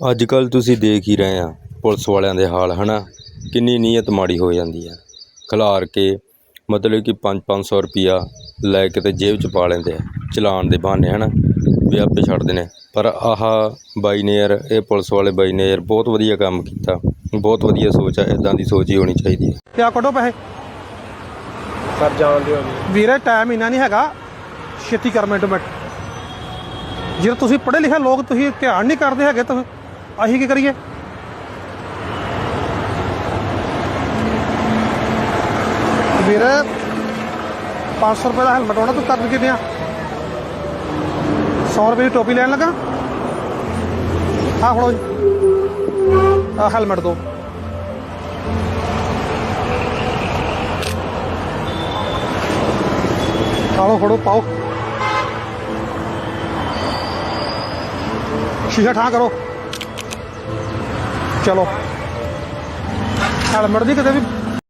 ਅੱਜ ਕੱਲ੍ਹ ਤੁਸੀਂ ਦੇਖ ਹੀ ਰਹੇ ਆ ਪੁਲਿਸ ਵਾਲਿਆਂ ਦੇ ਹਾਲ ਹੈ ਨਾ ਕਿੰਨੀ ਨੀਅਤ ਮਾੜੀ ਹੋ ਜਾਂਦੀ ਹੈ। ਖਿਲਾਰ ਕੇ ਮਤਲਬ ਕਿ 5-500 ਰੁਪਿਆ ਲੈ ਕੇ ਤੇ ਜੇਬ 'ਚ ਪਾ ਲੈਂਦੇ ਆ ਚਲਾਨ ਦੇ ਬਹਾਨੇ ਹੈ ਨਾ ਵੀ ਆਪੇ ਛੱਡਦੇ ਨੇ ਪਰ ਆਹ ਬਾਈ ਨੇ ਯਾਰ ਇਹ ਪੁਲਿਸ ਵਾਲੇ ਬਾਈ ਨੇ ਯਾਰ ਬਹੁਤ ਵਧੀਆ ਕੰਮ ਕੀਤਾ। ਬਹੁਤ ਵਧੀਆ ਸੋਚ ਹੈ ਇਦਾਂ ਦੀ ਸੋਚ ਹੀ ਹੋਣੀ ਚਾਹੀਦੀ ਹੈ। ਕਿਆ ਕੱਢੋ ਪੈਸੇ? ਸਰ ਜਾਣ ਦਿਓ ਵੀਰੇ ਟਾਈਮ ਇੰਨਾ ਨਹੀਂ ਹੈਗਾ। ਛੇਤੀ ਕਰ ਮਿੰਟ ਮਿੰਟ। ਜੇ ਤੁਸੀਂ ਪੜ੍ਹੇ ਲਿਖੇ ਲੋਕ ਤੁਸੀਂ ਧਿਆਨ ਨਹੀਂ ਕਰਦੇ ਹੈਗੇ ਤਾਂ अही की करिए? मेरे पाँच सौ रुपए का हेलमेट होना तो कर के दिया सौ रुपये की टोपी लेने लगा? हाँ फड़ो हेलमेट हाँ, दो। आओ खड़ो पाओ। शीशा ठा करो। ਚਲੋ। ਹੈਲਮਟ ਦੀ ਕਿਤੇ ਵੀ